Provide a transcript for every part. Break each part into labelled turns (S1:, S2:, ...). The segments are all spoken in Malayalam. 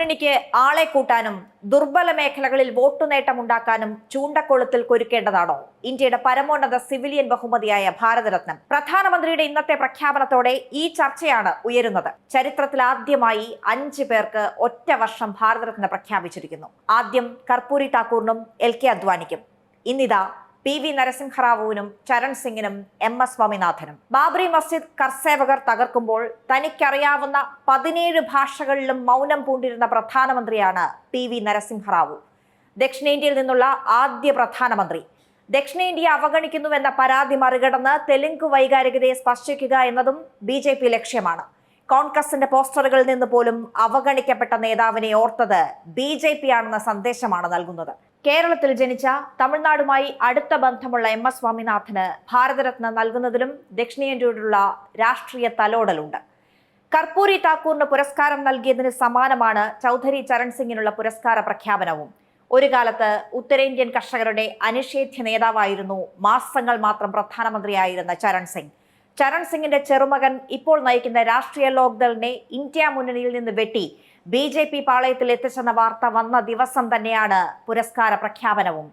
S1: മുന്നണിക്ക് ആളെ കൂട്ടാനും ദുർബല മേഖലകളിൽ വോട്ടു നേട്ടമുണ്ടാക്കാനും ചൂണ്ടക്കൊളുത്തിൽ കൊരുക്കേണ്ടതാണോ? ഇന്ത്യയുടെ പരമോന്നത സിവിലിയൻ ബഹുമതിയായ ഭാരതരത്നം. പ്രധാനമന്ത്രിയുടെ ഇന്നത്തെ പ്രഖ്യാപനത്തോടെ ഈ ചർച്ചയാണ് ഉയരുന്നത്. ചരിത്രത്തിൽ ആദ്യമായി അഞ്ച് പേർക്ക് ഒറ്റ വർഷം ഭാരതരത്ന പ്രഖ്യാപിച്ചിരിക്കുന്നു. ആദ്യം കർപ്പൂരി താക്കൂറിനും എൽ കെ അദ്വാനിക്കും. ഇന്നിതാ പി വി നരസിംഹറാവുവിനും ചരൺ സിംഗിനും എം എസ് സ്വാമിനാഥനും. ബാബറി മസ്ജിദ് കർസേവകർ തകർക്കുമ്പോൾ തനിക്കറിയാവുന്ന പതിനേഴ് ഭാഷകളിലും മൗനം പൂണ്ടിരുന്ന പ്രധാനമന്ത്രിയാണ് പി വി നരസിംഹറാവു. ദക്ഷിണേന്ത്യയിൽ നിന്നുള്ള ആദ്യ പ്രധാനമന്ത്രി. ദക്ഷിണേന്ത്യ അവഗണിക്കുന്നുവെന്ന പരാതി മറികടന്ന് തെലുങ്ക് വൈകാരികതയെ സ്പർശിക്കുക എന്നതും ബി ജെ പി ലക്ഷ്യമാണ്. കോൺഗ്രസിന്റെ പോസ്റ്ററുകളിൽ നിന്ന് പോലും അവഗണിക്കപ്പെട്ട നേതാവിനെ ഓർത്തത് ബി ജെ പി ആണെന്ന സന്ദേശമാണ് നൽകുന്നത്. കേരളത്തിൽ ജനിച്ച തമിഴ്നാടുമായി അടുത്ത ബന്ധമുള്ള എം എസ് സ്വാമിനാഥന് ഭാരതരത്ന നൽകുന്നതിലും ദക്ഷിണേന്ത്യയോടുള്ള രാഷ്ട്രീയ തലോടലുണ്ട്. കർപ്പൂരി താക്കൂറിന് പുരസ്കാരം നൽകിയതിന് സമാനമാണ് ചൗധരി ചരൺ സിംഗിനുള്ള പുരസ്കാര പ്രഖ്യാപനവും. ഒരു കാലത്ത് ഉത്തരേന്ത്യൻ കർഷകരുടെ അനിഷേധ്യ നേതാവായിരുന്നു മാസങ്ങൾ മാത്രം പ്രധാനമന്ത്രിയായിരുന്ന ചരൺ സിംഗ്. ചരൺ സിംഗിന്റെ ചെറുമകൻ ഇപ്പോൾ നയിക്കുന്ന രാഷ്ട്രീയ ലോക്ദളിനെ ഇന്ത്യ മുന്നണിയിൽ നിന്ന് വെട്ടി ബി ജെ പി പാളയത്തിൽ എത്തിച്ചെന്ന വാർത്ത വന്ന ദിവസം തന്നെയാണ് പുരസ്കാര പ്രഖ്യാപനവും.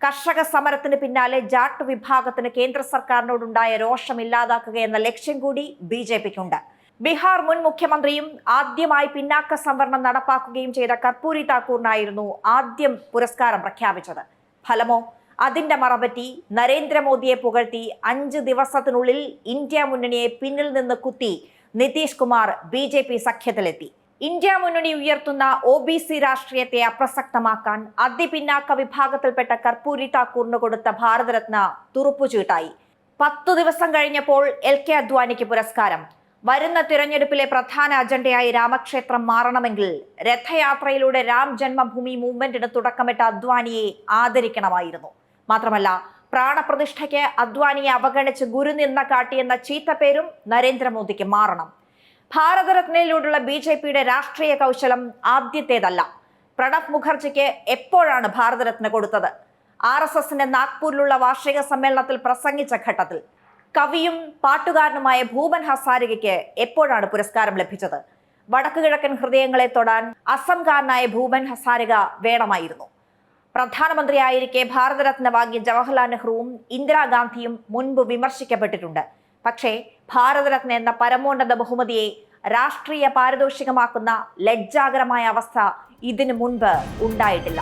S1: കർഷക സമരത്തിന് പിന്നാലെ ജാട്ട് വിഭാഗത്തിന് കേന്ദ്ര സർക്കാരിനോടുണ്ടായ രോഷം ഇല്ലാതാക്കുക എന്ന ലക്ഷ്യം കൂടി ബി ജെ പിക്കുണ്ട്. ബീഹാർ മുൻ മുഖ്യമന്ത്രിയും ആദ്യമായി പിന്നാക്ക സംവരണം നടപ്പാക്കുകയും ചെയ്ത കർപ്പൂരി താക്കൂറിനായിരുന്നു ആദ്യം പുരസ്കാരം പ്രഖ്യാപിച്ചത്. ഫലമോ? അതിന്റെ മറപറ്റി നരേന്ദ്രമോദിയെ പുകഴ്ത്തി അഞ്ച് ദിവസത്തിനുള്ളിൽ ഇന്ത്യ മുന്നണിയെ പിന്നിൽ നിന്ന് കുത്തി Nitish Kumar B J P സഖ്യത്തിലെത്തി. India മുന്നണി ഉയർത്തുന്ന ഒ ബി സി രാഷ്ട്രീയത്തെ അപ്രസക്തമാക്കാൻ അതിപിന്നാക്ക വിഭാഗത്തിൽപ്പെട്ട കർപ്പൂരി താക്കൂറിന് കൊടുത്ത ഭാരതരത്ന തുറുപ്പുചീട്ടായി. പത്തു ദിവസം കഴിഞ്ഞപ്പോൾ എൽ കെ അദ്വാനിക്ക് പുരസ്കാരം. വരുന്ന തിരഞ്ഞെടുപ്പിലെ പ്രധാന അജണ്ടയായി രാമക്ഷേത്രം മാറണമെങ്കിൽ രഥയാത്രയിലൂടെ രാം ജന്മഭൂമി മൂവ്മെന്റിന് തുടക്കമിട്ട അദ്വാനിയെ ആദരിക്കണമായിരുന്നു. മാത്രമല്ല പ്രാണപ്രതിഷ്ഠയ്ക്ക് അദ്വാനിയെ അവഗണിച്ച് ഗുരുനിന്ന കാട്ടിയെന്ന ചീത്തപ്പേരും നരേന്ദ്രമോദിക്ക് മാറണം. ഭാരതരത്നയിലൂടെയുള്ള ബി ജെ പിയുടെ രാഷ്ട്രീയ കൗശലം ആദ്യത്തേതല്ല. പ്രണബ് മുഖർജിക്ക് എപ്പോഴാണ് ഭാരതരത്ന കൊടുത്തത്? ആർ എസ് എസിന്റെ നാഗ്പൂരിലുള്ള വാർഷിക സമ്മേളനത്തിൽ പ്രസംഗിച്ച ഘട്ടത്തിൽ കവിയും പാട്ടുകാരനുമായ ഭൂപൻ ഹസാരികയ്ക്ക് എപ്പോഴാണ് പുരസ്കാരം ലഭിച്ചത്? വടക്കു കിഴക്കൻ ഹൃദയങ്ങളെ തൊടാൻ അസംകാരനായ ഭൂപൻ ഹസാരിക വേണമായിരുന്നു. പ്രധാനമന്ത്രിയായിരിക്കെ ഭാരതരത്ന വാങ്ങിയ ജവഹർലാൽ നെഹ്റുവും ഇന്ദിരാഗാന്ധിയും മുൻപ് വിമർശിക്കപ്പെട്ടിട്ടുണ്ട്. പക്ഷേ ഭാരതരത്ന എന്ന പരമോന്നത ബഹുമതിയെ രാഷ്ട്രീയ പാരിതോഷികമാക്കുന്ന ലജ്ജാകരമായ അവസ്ഥ ഇതിനു മുൻപ് ഉണ്ടായിട്ടില്ല.